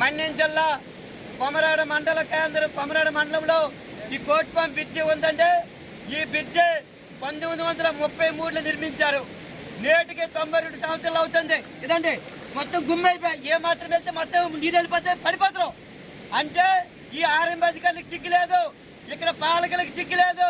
మన్యం జిల్లా కొమరాడ మండల కేంద్రం కొమరాడ మండలంలో ఈ కోట్పం బ్రిడ్జి ఉందంటే ఈ బ్రిడ్జి పంతొమ్మిది వందల ముప్పై మూడులో నిర్మించారు. నేటికి తొంభై రెండు సంవత్సరాలు అవుతుంది. ఇదండి మొత్తం గుమ్మైపోయి ఏ మాత్రం వెళ్తే మొత్తం నీరు వెళ్ళిపోతే పడిపోతారు. అంటే ఈ ఆర్ఎం అధికారులకు చిక్కులేదు ఇక్కడ పాలకులకు చిక్కులేదు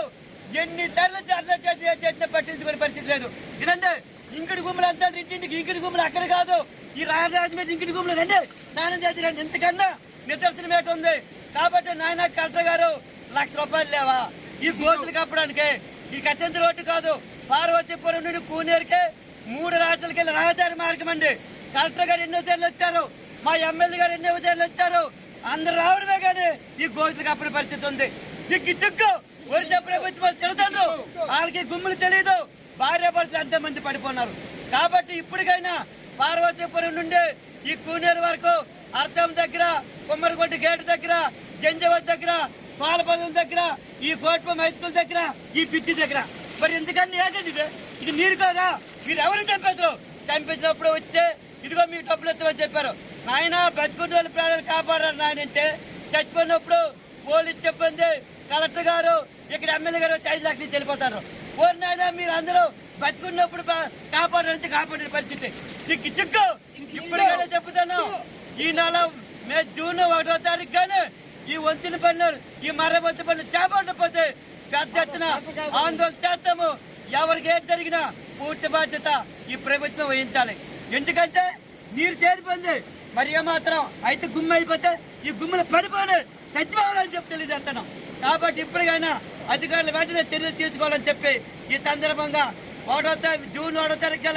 ఎన్ని తరలు చర్ల చేసి చేస్తే పట్టించుకునే పరిస్థితి లేదు. ఇదండి ఇంకటి గుమ్మలు అంతా ఇంటింటికి ఇంకటి గుమ్మలు అక్కడ కాదు. ఈ రాజరాజు మీద ఇంకటి గుమ్మలు రండి. స్నానం చేసి రండి. ఇంతకన్నా నిదర్శనం ఉంది కాబట్టి నాయన కలెక్టర్ గారు లక్ష రూపాయలు లేవా? ఈ కోర్టులు కప్పడానికి. ఈ కచ్చంత రోడ్డు కాదు. పార్వతీపురం నుండి కూనేరుకే మూడు రాష్ట్రాలకి వెళ్ళి రహదారి మార్గం అండి. కలెక్టర్ గారు ఎన్నో సార్లు వచ్చారు. మా ఎమ్మెల్యే గారు ఎన్నో సార్లు వచ్చారు. అందరు రావడమే కానీ ఈ గోతులు కప్పని పరిస్థితి ఉంది. చిక్కి చిక్కు. ఒరిసా ప్రభుత్వం తిడతారు వాళ్ళకి గుమ్ములు తెలియదు భార్య భర్తలు అంత మంది పడిపోన్నారు కాబట్టి ఇప్పటికైనా పార్వతీపురం నుండి ఈ కూనేరు వరకు అర్థం దగ్గర కుమ్మరికొండ గేటు దగ్గర జంజవత్ దగ్గర పాలపదం దగ్గర ఈ కోట్పం హై స్కూల్ దగ్గర ఈ పిచ్చి దగ్గర. మరి ఎందుకని ఏంటండి ఇది? ఇది నీరు కాదా? మీరు ఎవరిని చంపేస్తారు చంపించినప్పుడు వస్తే ఇదిగో మీకు డబ్బులు ఎత్తమని చెప్పారు. నాయన బతుకున్న వాళ్ళ ప్రాణాలు కాపాడారు నాయన అంటే చచ్చిపోయినప్పుడు పోలీసు చెప్పింది కలెక్టర్ గారు ఇక్కడ ఎమ్మెల్యే గారు ఐదు లక్షలు వెళ్ళిపోతారు ఓరి నాయన మీరు అందరూ బతుకున్నప్పుడు కాపాడాలంటే కాపాడే పరిస్థితి. చిక్కు చిక్కు. ఇప్పటికైనా చెప్తాను ఈ నెల మే జూన్ ఒకటో తారీఖు కానీ ఈ వంతిన పనులు ఈ మరమ్మతు పనులు చేపట్టకపోతే పెద్ద ఎత్తున ఆందోళన చేస్తాము. ఎవరికి ఏది జరిగినా పూర్తి బాధ్యత ఈ ప్రభుత్వం వహించాలి. ఎందుకంటే నీరు చేరిపోయింది. మరి ఏమాత్రం అయితే గుమ్మ అయిపోతే ఈ గుమ్మలు పడిపోయి చచ్చిపోవాలని చెప్పి తెలియజేస్తున్నాం కాబట్టి ఇప్పటికైనా అధికారులు వెంటనే చర్యలు తీసుకోవాలని చెప్పి ఈ సందర్భంగా ఒకటో తారీఖు జూన్ ఒకటో తారీఖు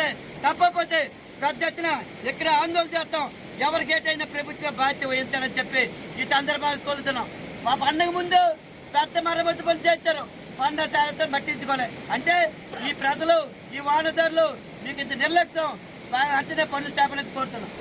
తప్పకపోతే పెద్ద ఎత్తున ఇక్కడ ఆందోళన చేస్తాం. ఎవరికి ఏటైనా ప్రభుత్వ బాధ్యత వహించాలని చెప్పి ఈ సందర్భంగా కోరుతున్నాం. మా పండగ ముందు పెద్ద మరమ్మతు పనులు చేస్తారు పండుగ తర్వాత మట్టించుకోలే అంటే ఈ ప్రజలు ఈ వాడదారులు మీకు ఇంత నిర్లక్ష్యం అంటేనే పనులు చేపలేదు కోరుతున్నాం.